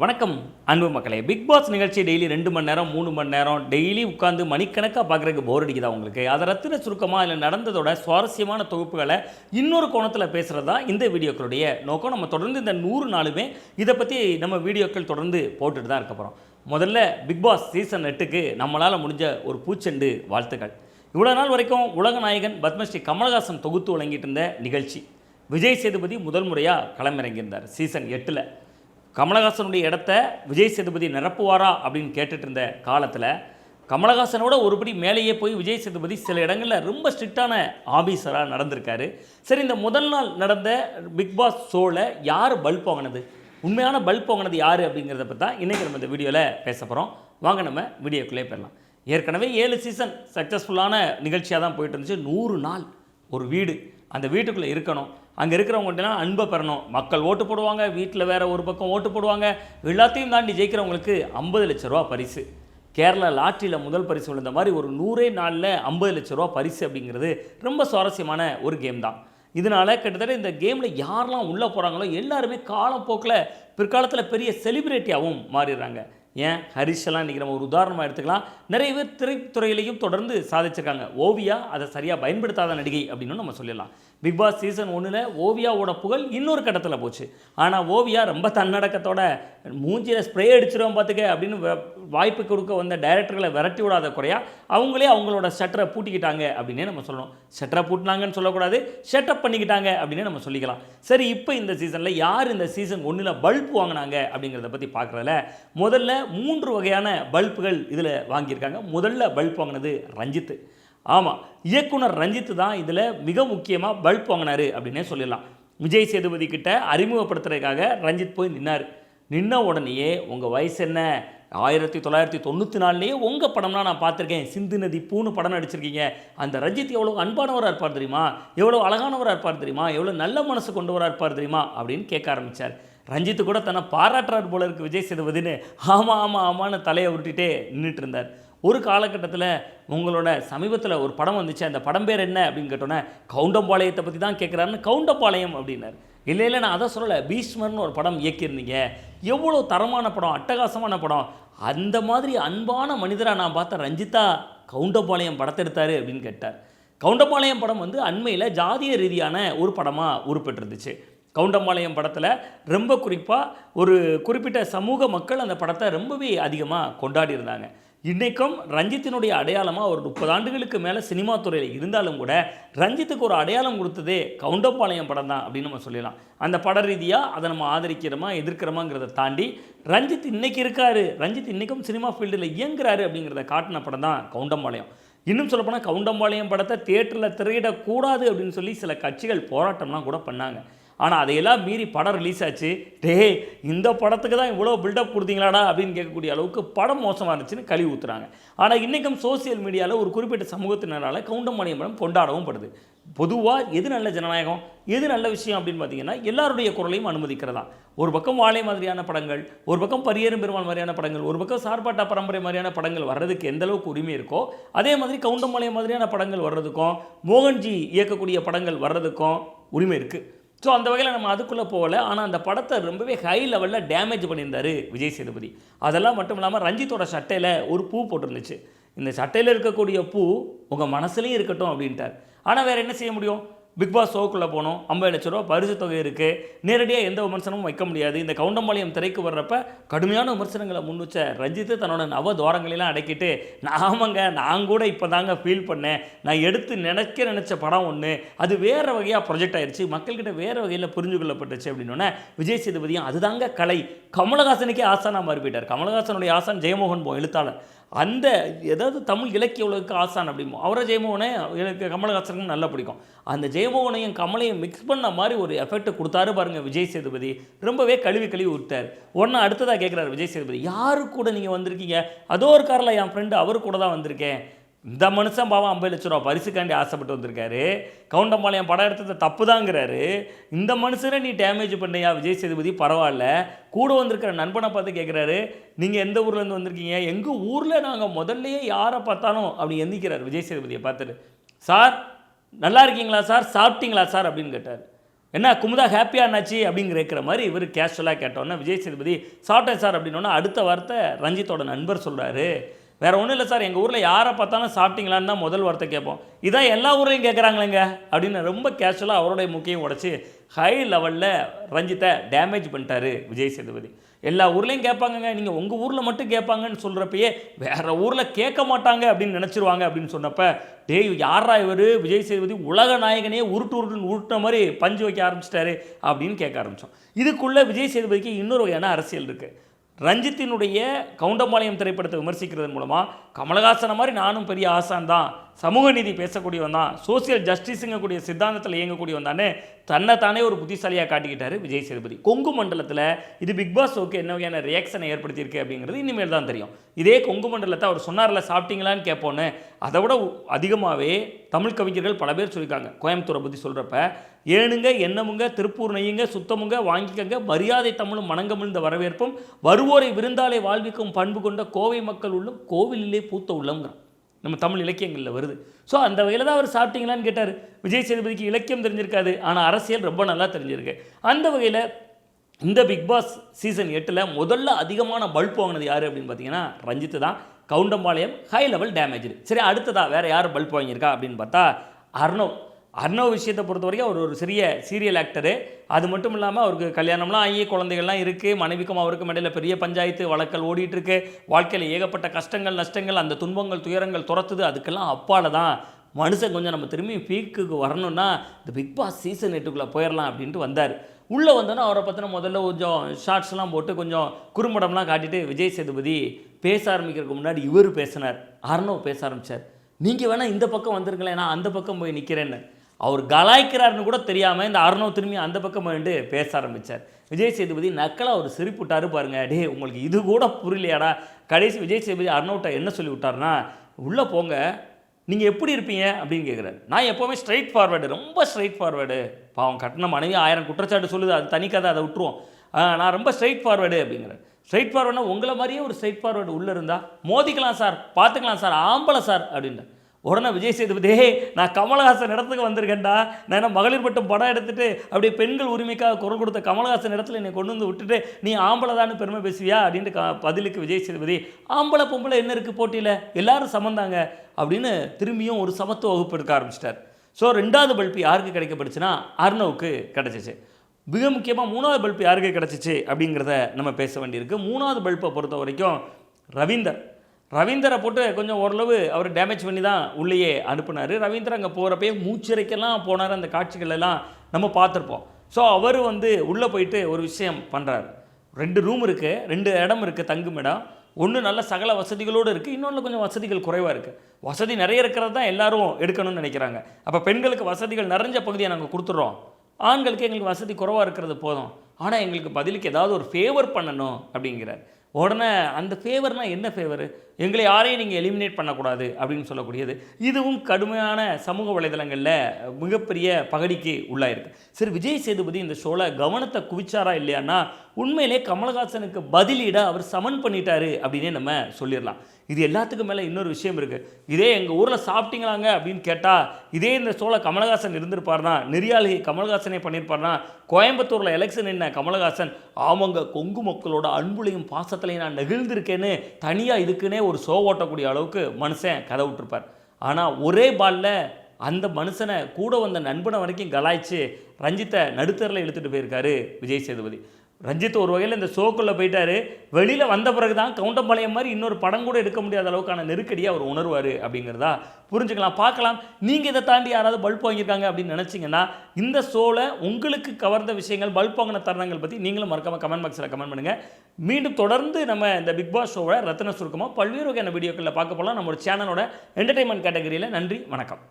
வணக்கம் அன்பு மக்களே. பிக் பாஸ் நிகழ்ச்சி டெய்லி ரெண்டு மணி நேரம் மூணு மணி நேரம். டெய்லி உட்காந்து மணிக்கணக்காக பார்க்குறதுக்கு போர் அடிக்குதா உங்களுக்கு? அதை ரத்தின சுருக்கமாக இல்லை நடந்ததோட சுவாரஸ்யமான தொகுப்புகளை இன்னொரு கோணத்தில் பேசுகிறது தான் இந்த வீடியோக்களுடைய நோக்கம். நம்ம தொடர்ந்து இந்த நூறு நாளுமே இதை பற்றி நம்ம வீடியோக்கள் தொடர்ந்து போட்டுட்டு தான் இருக்க போகிறோம் முதல்ல பிக் பாஸ் சீசன் எட்டுக்கு நம்மளால் முடிஞ்ச ஒரு பூச்செண்டு வாழ்த்துக்கள். இவ்வளோ நாள் வரைக்கும் உலக நாயகன் பத்மஸ்ரீ கமலஹாசன் தொகுத்து வழங்கிட்டு இருந்த நிகழ்ச்சி. விஜய் சேதுபதி முதல் முறையாக களமிறங்கியிருந்தார். சீசன் எட்டில். கமலஹாசனுடைய இடத்த விஜய் சேதுபதி நிரப்புவாரா அப்படின்னு கேட்டுட்டு இருந்த காலத்தில் கமலஹாசனோட ஒருபடி மேலேயே போய் விஜய் சேதுபதி சில இடங்களில் ரொம்ப ஸ்ட்ரிக்டான ஆஃபீஸராக நடந்திருக்காரு. சரி இந்த முதல் நாள் நடந்த பிக் பாஸ் ஷோவில் யார் பல்ப் வாங்கினது உண்மையான பல்ப் வாங்கினது யார் அப்படிங்கிறத பற்றி தான் இன்றைக்கி நம்ம இந்த வீடியோவில் பேச போகிறோம் வாங்க நம்ம வீடியோக்குள்ளே போயிடலாம். ஏற்கனவே ஏழு சீசன் சக்ஸஸ்ஃபுல்லான நிகழ்ச்சியாக தான் போயிட்டு இருந்துச்சு. நூறு நாள் ஒரு வீடு. அந்த வீட்டுக்குள்ளே இருக்கணும். அங்கே இருக்கிறவங்கள்ட்டலாம் அன்பை பெறணும். மக்கள் ஓட்டு போடுவாங்க வீட்டில் வேறு ஒரு பக்கம் ஓட்டு போடுவாங்க. எல்லாத்தையும் தாண்டி ஜெயிக்கிறவங்களுக்கு ஐம்பது லட்ச ரூபா பரிசு. கேரளா லாட்டரியில் முதல் பரிசு விழுந்த மாதிரி ஒரு நூறே நாளில் ஐம்பது லட்ச ரூபா பரிசு அப்படிங்கிறது ரொம்ப சுவாரஸ்யமான ஒரு கேம் தான். இதனால் கிட்டத்தட்ட இந்த கேமில் யாரெல்லாம் உள்ளே போகிறாங்களோ எல்லாருமே காலப்போக்கில் பிற்காலத்தில் பெரிய செலிபிரிட்டியாகவும் மாறிடுறாங்க. ஏன் ஹரிஷெல்லாம் இன்றைக்கி நம்ம ஒரு உதாரணமாக எடுத்துக்கலாம். நிறைய பேர் திரைத்துறையிலையும் தொடர்ந்து சாதிச்சிருக்காங்க. ஓவியா அதை சரியாக பயன்படுத்தாத நடிகை அப்படின்னு நம்ம சொல்லிடலாம். பிக் பாஸ் சீசன் ஒன்றில் ஓவியாவோட புகழ் இன்னொரு கட்டத்தில் போச்சு. ஆனால் ஓவியா ரொம்ப தன்னடக்கத்தோட மூஞ்சியில் ஸ்ப்ரே அடிச்சிருவோம் பார்த்துக்க அப்படின்னு வ- வாய்ப்பு கொடுக்க வந்த டைரக்டர்களை விரட்டி விடாத குறையா அவங்களே அவங்களோட ஷட்டரை பூட்டிக்கிட்டாங்க அப்படின்னே நம்ம சொல்லணும். ஷட்டரை பூட்டினாங்கன்னு சொல்லக்கூடாது. ஷட்டப் பண்ணிக்கிட்டாங்க அப்படின்னே நம்ம சொல்லிக்கலாம். சரி இப்போ இந்த சீசனில் யார் இந்த சீசன் ஒன்றில் பல்ப் வாங்கினாங்க அப்படிங்கிறத பற்றி பார்க்குறதுல முதல்ல மூன்று வகையான பல்புகள் இதில் வாங்கியிருக்காங்க. முதல்ல பல்ப் வாங்கினது ரஞ்சித்து ஆமாம் இயக்குனர் ரஞ்சித் தான் இதில் மிக முக்கியமாக பல்ப் வாங்கினாரு அப்படின்னே சொல்லிடலாம். விஜய் சேதுபதி கிட்ட அறிமுகப்படுத்துறதுக்காக ரஞ்சித் போய் நின்னார். நின்ன உடனேயே உங்கள் வயசு என்ன? ஆயிரத்தி தொள்ளாயிரத்தி தொண்ணூற்றி நாலுலேயே உங்கள் படம்லாம் நான் பார்த்துருக்கேன். சிந்து நதி பூன்னு படம் நடிச்சிருக்கீங்க. அந்த ரஞ்சித் எவ்வளோ அன்பானவராக இருப்பார் தெரியுமா? எவ்வளோ அழகானவராக இருப்பார் தெரியுமா? எவ்வளோ நல்ல மனசு கொண்டவராக இருப்பார் தெரியுமா? அப்படின்னு கேட்க ஆரம்பித்தார் ரஞ்சித்து கூட தன்னை பாராட்டுறார் போல இருக்கு விஜய் சேதுபதினு. ஆமாம் ஆமாம் ஆமான்னு தலையை உருட்டிகிட்டே நின்றுட்டு இருந்தார். ஒரு காலகட்டத்தில் உங்களோட சமீபத்தில் ஒரு படம் வந்துச்சு அந்த படம் பேர் என்ன அப்படின்னு கேட்டோன்னே கவுண்டம்பாளையத்தை பற்றி தான் கேட்குறாருன்னு கவுண்டம்பாளையம் அப்படின்னார். இல்லை இல்லை நான் அதை சொல்லலை. பீஷ்மர்னு ஒரு படம் இயக்கியிருந்தீங்க. எவ்வளோ தரமான படம் அட்டகாசமான படம். அந்த மாதிரி அன்பான மனிதராக நான் பார்த்த ரஞ்சிதா கவுண்டம்பாளையம் படத்தெடுத்தார் அப்படின்னு கேட்டார். கவுண்டம்பாளையம் படம் வந்து அண்மையில் ஜாதிய ரீதியான ஒரு படமாக உருப்பெற்றிருந்துச்சு. கவுண்டம்பாளையம் படத்தில் ரொம்ப குறிப்பாக ஒரு குறிப்பிட்ட சமூக மக்கள் அந்த படத்தை ரொம்பவே அதிகமாக கொண்டாடி இருந்தாங்க இன்றைக்கும் ரஞ்சித்தினுடைய அடையாளமாக ஒரு முப்பது ஆண்டுகளுக்கு மேலே சினிமா துறையில் இருந்தாலும் கூட ரஞ்சித்துக்கு ஒரு அடையாளம் கொடுத்ததே கவுண்டம்பாளையம் படம் தான் அப்படின்னு நம்ம சொல்லலாம் அந்த பட ரீதியாக அதை நம்ம ஆதரிக்கிறோமா எதிர்க்கிறோமாங்கிறத தாண்டி ரஞ்சித் இன்றைக்கி இருக்காரு. ரஞ்சித் இன்றைக்கும் சினிமா ஃபீல்டில் இயங்குறாரு அப்படிங்கிறத காட்டின படம் தான் கவுண்டம்பாளையம். இன்னும் சொல்லப்போனால் கவுண்டம்பாளையம் படத்தை தேட்டரில் திரையிடக்கூடாது அப்படின்னு சொல்லி சில கட்சிகள் போராட்டம்லாம் கூட பண்ணாங்க. ஆனால் அதையெல்லாம் மீறி படம் ரிலீஸ் ஆச்சு. டேய் இந்த படத்துக்கு தான் இவ்வளோ பில்டப் கொடுத்தீங்களாடா அப்படின்னு கேட்கக்கூடிய அளவுக்கு படம் மோசமாக இருந்துச்சுன்னு கழுவி ஊற்றுறாங்க ஆனால் இன்றைக்கும் சோசியல் மீடியாவில் ஒரு குறிப்பிட்ட சமூகத்தினரால் கவுண்டமணியம் படம் கொண்டாடவும் படுது. பொதுவாக எது நல்ல ஜனநாயகம் எது நல்ல விஷயம் அப்படின்னு பார்த்தீங்கன்னா எல்லாருடைய குரலையும் அனுமதிக்கிறதா. ஒரு பக்கம் வாழை மாதிரியான படங்கள் ஒரு பக்கம் பரியேறும் பெருமாள் மாதிரியான படங்கள் ஒரு பக்கம் சார்பாட்டா பரம்பரை மாதிரியான படங்கள் வர்றதுக்கு எந்த அளவுக்கு உரிமை இருக்கோ அதே மாதிரி கவுண்டமலை மாதிரியான படங்கள் வர்றதுக்கும் மோகன்ஜி இயக்கக்கூடிய படங்கள் வர்றதுக்கும் உரிமை இருக்குது ஸோ அந்த வகையில் நம்ம அதுக்குள்ளே போகல. ஆனால் அந்த படத்தை ரொம்பவே ஹை லெவலில் டேமேஜ் பண்ணியிருந்தாரு விஜய் சேதுபதி. அதெல்லாம் மட்டும் இல்லாமல் ரஞ்சித்தோட சட்டையில் ஒரு பூ போட்டிருந்துச்சு. இந்த சட்டையில் இருக்கக்கூடிய பூ உங்கள் மனசுலையும் இருக்கட்டும் அப்படின்ட்டார். ஆனால் வேறு என்ன செய்ய முடியும்? பிக் பாஸ் ஷோக்குள்ளே போனோம். ஐம்பது லட்ச ரூபா பரிசு தொகை இருக்குது நேரடியாக எந்த விமர்சனமும் வைக்க முடியாது. இந்த கவுண்டம்பாளையம் திரைக்கு வர்றப்ப கடுமையான விமர்சனங்களை முன் வச்ச ரஞ்சித்து தன்னோட நவ துவாரங்களெல்லாம் அடக்கிட்டு நாமங்க நான் கூட இப்போ தாங்க ஃபீல் பண்ணேன். நான் எடுத்து நினைக்க நினச்ச படம் ஒன்று அது வேறு வகையாக ப்ரொஜெக்ட் ஆயிடுச்சு மக்கள்கிட்ட வேறு வகையில் புரிஞ்சு கொள்ளப்பட்டுச்சு அப்படின்னோடனே விஜய் சேதுபதியும் அதுதாங்க கலை. கமலஹாசனுக்கே ஆசானாக மாறி போயிட்டார். கமலஹாசனுடைய ஆசான் ஜெயமோகன் போ எழுத்தாளர். அந்த ஏதாவது தமிழ் இலக்கிய உலகுக்கு ஆசான் அப்படிமோ அவரை ஜெயமோகனே எனக்கு கமலஹாசனுக்கும் நல்லா பிடிக்கும். அந்த ஜெயமோகனையும் கமலையும் மிக்ஸ் பண்ண மாதிரி ஒரு எஃபெக்ட் கொடுத்தாரு பாருங்க விஜய் சேதுபதி. ரொம்பவே கழுவி கழுவி விட்டார் உடனே அடுத்ததாக கேட்குறாரு விஜய் சேதுபதி. யாரு கூட நீங்கள் வந்திருக்கீங்க? அதோ ஒரு காரில் என் ஃப்ரெண்டு அவர் கூட தான் வந்திருக்கேன். இந்த மனுஷன் பாவம் ஐம்பது லட்ச ரூபா பரிசுக்காண்டி ஆசைப்பட்டு வந்திருக்காரு. கவுண்டம்பாளையம் படம் எடுத்தது தப்பு தாங்கிறாரு இந்த மனுஷனை நீ டேமேஜ் பண்ணியா? விஜய் சேதுபதி பரவாயில்ல. கூட வந்திருக்கிற நண்பனை பார்த்து கேட்குறாரு நீங்கள் எந்த ஊர்லேருந்து வந்திருக்கீங்க? எங்கள் ஊரில் நாங்கள் முதல்லையே யாரை பார்த்தாலும் அப்படி எந்திக்கிறார் விஜய் சேதுபதியை பார்த்துட்டு. சார் நல்லா இருக்கீங்களா சார்? சாப்பிட்டீங்களா சார்? அப்படின்னு கேட்டார். என்ன குமுதா ஹாப்பியாக ஆனாச்சு அப்படின்னு கேட்குற மாதிரி இவர் கேஷுவலாக கேட்டோன்னே விஜய் சேதுபதி சாப்பிட்டேன் சார் அப்படின்னோன்னா அடுத்த வார்த்தை ரஞ்சித்தோட நண்பர் சொல்கிறாரு வேறு ஒன்றும் இல்லை சார். எங்கள் ஊரில் யாரை பார்த்தாலும் சாப்பிட்டீங்களான்னு தான் முதல் வார்த்தை கேட்போம். இதான் எல்லா ஊர்லேயும் கேட்குறாங்களேங்க அப்படின்னு ரொம்ப கேஷுவலாக அவருடைய முக்கியம் உடச்சி ஹை லெவலில் ரஞ்சித்தை டேமேஜ் பண்ணிட்டாரு விஜய் சேதுபதி. எல்லா ஊர்லேயும் கேட்பாங்கங்க. நீங்கள் உங்கள் ஊரில் மட்டும் கேட்பாங்கன்னு சொல்கிறப்பயே வேறு ஊரில் கேட்க மாட்டாங்க அப்படின்னு நினச்சிருவாங்க அப்படின்னு சொன்னப்போ டேய் யாரா இவர்? விஜய் சேதுபதி உலக நாயகனே உருட்டு உருட்டுன்னு உருட்டுன மாதிரி பஞ்சு வைக்க ஆரம்பிச்சிட்டாரு அப்படின்னு கேட்க ஆரம்பித்தோம் இதுக்குள்ளே விஜய் சேதுபதிக்கு இன்னொரு வகையான அரசியல் இருக்குது ரஞ்சித்தினுடைய கவுண்டம்பாளையம் திரைப்படத்தை விமர்சிக்கிறது மூலமாக கமலஹாசனை மாதிரி நானும் பெரிய ஆசான் தான் சமூக நீதி பேசக்கூடியவன் தான் சோசியல் ஜஸ்டிஸுங்கக்கூடிய சித்தாந்தத்தில் இயங்கக்கூடியவன் தானே தன்னை தானே ஒரு புத்திசாலியாக காட்டிக்கிட்டாரு விஜய் சேதுபதி. கொங்கு மண்டலத்தில் இது பிக் பாஸ் ஓகே என்ன வகையான ரியாக்ஷனை ஏற்படுத்தியிருக்கு அப்படிங்கிறது இனிமேல் தான் தெரியும். இதே கொங்கு மண்டலத்தை அவர் சொன்னார்ல சாப்பிட்டீங்களான்னு கேட்போன்னு அதை விட அதிகமாகவே தமிழ் கவிஞர்கள் பல பேர் சொல்லியிருக்காங்க. கோயம்புத்தூரை பற்றி சொல்கிறப்ப ஏனுங்க என்னமுங்க திருப்பூர் நெய்யுங்க சுத்தமுங்க வாங்கிக்கங்க மரியாதை தமிழும் மணங்கமிழ்ந்த வரவேற்பும் வருவோரை விருந்தாலே வாழ்விக்கும் பண்பு கொண்ட கோவை மக்கள் உள்ளம் கோவிலிலே பூத்த உள்ளங்கிறான் நம்ம தமிழ் இலக்கியங்களில் வருது. ஸோ அந்த வகையில் தான் அவர் சாப்பிட்டீங்களான்னு கேட்டார். விஜய் சேதுபதிக்கு இலக்கியம் தெரிஞ்சிருக்காது. ஆனால் அரசியல் ரொம்ப நல்லா தெரிஞ்சிருக்கு. அந்த வகையில் இந்த பிக் பாஸ் சீசன் எட்டில் முதல்ல அதிகமான பல்ப் வாங்கினது யார் அப்படின்னு பார்த்தீங்கன்னா ரஞ்சித்து தான். கவுண்டம்பாளையம் ஹை லெவல் டேமேஜ் சரி அடுத்ததா வேறு யார் பல்ப் வாங்கியிருக்கா அப்படின்னு பார்த்தா அர்ணவ். அர்ணவ் விஷயத்தை பொறுத்த வரைக்கும் அவர் ஒரு சிறிய சீரியல் ஆக்டரு அது மட்டும் இல்லாமல் அவருக்கு கல்யாணம்லாம் ஆகி குழந்தைகள்லாம் இருக்குது மனைவிக்கும் அவருக்கும் இடையில் பெரிய பஞ்சாயத்து வழக்கல் ஓடிட்டுருக்கு வாழ்க்கையில் ஏகப்பட்ட கஷ்டங்கள் நஷ்டங்கள் அந்த துன்பங்கள் துயரங்கள் துரத்துது. அதுக்கெல்லாம் அப்பால தான் மனுஷன் கொஞ்சம் நம்ம திரும்பி பீக்குக்கு வரணும்னா இந்த பிக் பாஸ் சீசன் எட்டுக்குள்ளே போயிடலாம் அப்படின்ட்டு வந்தார். உள்ளே வந்தோன்னா அவரை பற்றின முதல்ல கொஞ்சம் ஷார்ட்ஸ்லாம் போட்டு கொஞ்சம் குறும்படம்லாம் காட்டிட்டு விஜய் சேதுபதி பேச ஆரம்பிக்கிறதுக்கு முன்னாடி இவர் பேசினார். அர்ணவ் பேச ஆரம்பித்தார் நீங்கள் வேணால் இந்த பக்கம் வந்துருங்களேன் நான் அந்த பக்கம் போய் நிற்கிறேன்னு அவர் கலாய்க்கிறாருன்னு கூட தெரியாமல் இந்த அர்ணவ் திரும்பி அந்த பக்கம் வந்து பேச ஆரம்பித்தார் விஜய் சேதுபதி நக்கலாக ஒரு சிரிப்புட்டாரு பாருங்க. டே உங்களுக்கு இது கூட புரியலையாடா. கடைசி விஜய் சேதுபதி அர்ணவ்ட்ட என்ன சொல்லி விட்டாருன்னா உள்ளே போங்க. நீங்கள் எப்படி இருப்பீங்க? அப்படின்னு கேட்குறாரு நான் எப்போவுமே ஸ்ட்ரைட் ஃபார்வேர்டு ரொம்ப ஸ்ட்ரைட் ஃபார்வேர்டு பாவம் கட்டின மனைவி ஆயிரம் குற்றச்சாட்டு சொல்லுது. அது தனி கதை அதை விட்டுருவோம். நான் ரொம்ப ஸ்ட்ரைட் ஃபார்வேர்டு அப்படிங்கிறேன் ஸ்ட்ரைட் ஃபார்வேர்டுனா உங்களை மாதிரியே ஒரு ஸ்ட்ரைட் ஃபார்வேர்டு உள்ளே இருந்தால் மோதிக்கலாம் சார் பார்த்துக்கலாம் சார் ஆம்பளை சார் அப்படின்ட்டு உடனே விஜய் சேதுபதி நான் கமலஹாசன் இடத்துக்கு வந்திருக்கேன்டா. நான் என்ன மகளிர் மட்டும் படம் எடுத்துட்டு அப்படியே பெண்கள் உரிமைக்காக குரல் கொடுத்த கமலஹாசன் இடத்துல என்னை கொண்டு வந்து விட்டுட்டு நீ ஆம்பளைதான்னு பெருமை பேசுவியா? அப்படின்ட்டு க பதிலுக்கு விஜய் சேதுபதி ஆம்பளை பொம்பளை என்ன இருக்குது போட்டியில்? எல்லாரும் சமந்தாங்க. அப்படின்னு திரும்பியும் ஒரு சமத்துவ வகுப்பு எடுக்க ஆரம்பிச்சிட்டார். ஸோ ரெண்டாவது பல்பு யாருக்கு கிடைக்கப்பட்டுச்சுன்னா அர்ணவுக்கு கிடச்சிச்சு. மிக முக்கியமாக மூணாவது பல்பு யாருக்கு கிடச்சிச்சு அப்படிங்கிறத நம்ம பேச வேண்டியிருக்கு. மூணாவது பல்பை பொறுத்த வரைக்கும் ரவீந்தர். ரவீந்தரை போட்டு கொஞ்சம் ஓரளவு அவர் டேமேஜ் பண்ணி தான் உள்ளேயே அனுப்புனார். ரவீந்தர் அங்கே போகிறப்பயே மூச்சிறைக்கெல்லாம் போனார். அந்த காட்சிகள் எல்லாம் நம்ம பார்த்துருப்போம். ஸோ அவர் வந்து உள்ளே போயிட்டு ஒரு விஷயம் பண்ணுறாரு ரெண்டு ரூம் இருக்குது ரெண்டு இடம் இருக்குது தங்கும் இடம். ஒன்று நல்ல சகல வசதிகளோடு இருக்குது இன்னொன்று கொஞ்சம் வசதிகள் குறைவாக இருக்குது வசதி நிறைய இருக்கிறது தான் எல்லாரும் எடுக்கணும்னு நினைக்கிறாங்க. அப்போ பெண்களுக்கு வசதிகள் நிறைஞ்ச பகுதியை நாங்கள் கொடுத்துட்றோம். ஆண்களுக்கு எங்களுக்கு வசதி குறைவாக இருக்கிறது போதும். ஆனால் எங்களுக்கு பதிலுக்கு ஏதாவது ஒரு ஃபேவர் பண்ணணும் அப்படிங்கிறார். உடனே அந்த ஃபேவர்னால் என்ன ஃபேவர் எங்களை யாரையும் நீங்கள் எலிமினேட் பண்ணக்கூடாது அப்படின்னு சொல்லக்கூடியது. இதுவும் கடுமையான சமூக வலைதளங்களில் மிகப்பெரிய பகடிக்கு உள்ளாயிருக்கு. சரி விஜய் சேதுபதி இந்த ஷோவில் கவனத்தை குவிச்சாரா இல்லையான்னா உண்மையிலே கமலஹாசனுக்கு பதிலீடாக அவர் சமன் பண்ணிட்டாரு அப்படின்னே நம்ம சொல்லிடலாம். இது எல்லாத்துக்கும் மேலே இன்னொரு விஷயம் இருக்குது இதே எங்கள் ஊரில் சாப்பிட்டீங்களாங்க அப்படின்னு கேட்டால் இதே இந்த சோழ கமலஹாசன் இருந்திருப்பார்னா நெறியாளி கமலஹாசனே பண்ணியிருப்பார்னா கோயம்புத்தூரில் எலெக்ஷன் என்ன கமலஹாசன் ஆமாங்க கொங்கு மக்களோட அன்புலையும் பாசத்துலையும் நான் நெகிழ்ந்திருக்கேன்னு தனியாக இதுக்குன்னே ஒரு சோ ஓட்டக்கூடிய அளவுக்கு மனுஷன் கதை விட்டுருப்பார். ஆனால் ஒரே பாலில் அந்த மனுஷனை கூட வந்த நண்பனை வரைக்கும் கலாய்ச்சி ரஞ்சித்தை நடுத்தரில் இழுத்துட்டு போயிருக்காரு விஜய் சேதுபதி. ரஞ்சித் ஒரு வகையில் இந்த ஷோக்குள்ளே போயிட்டாரு. வெளியில் வந்த பிறகு தான் கவுண்டம்பாளையம் மாதிரி இன்னொரு படம் கூட எடுக்க முடியாத அளவுக்கான நெருக்கடியாக அவர் உணர்வார் அப்படிங்கிறதா புரிஞ்சுக்கலாம். பார்க்கலாம். நீங்கள் இதை தாண்டி யாராவது பல்ப் வாங்கியிருக்காங்க அப்படின்னு நினச்சிங்கன்னா இந்த ஷோவில் உங்களுக்கு கவர்ந்த விஷயங்கள் பல்ப் வாங்கின தருணங்கள் பற்றி நீங்களும் மறக்காம கமெண்ட் பாக்ஸில் கமெண்ட் பண்ணுங்கள் மீண்டும் தொடர்ந்து நம்ம இந்த பிக் பாஸ் ஷோவை ரத்ன சுருக்கமாக பல்வேறு வகையான வீடியோக்களில் பார்க்க போகலாம் நம்மளோட சேனலோட என்டர்டைன்மெண்ட் கேட்டகரியில் நன்றி வணக்கம்.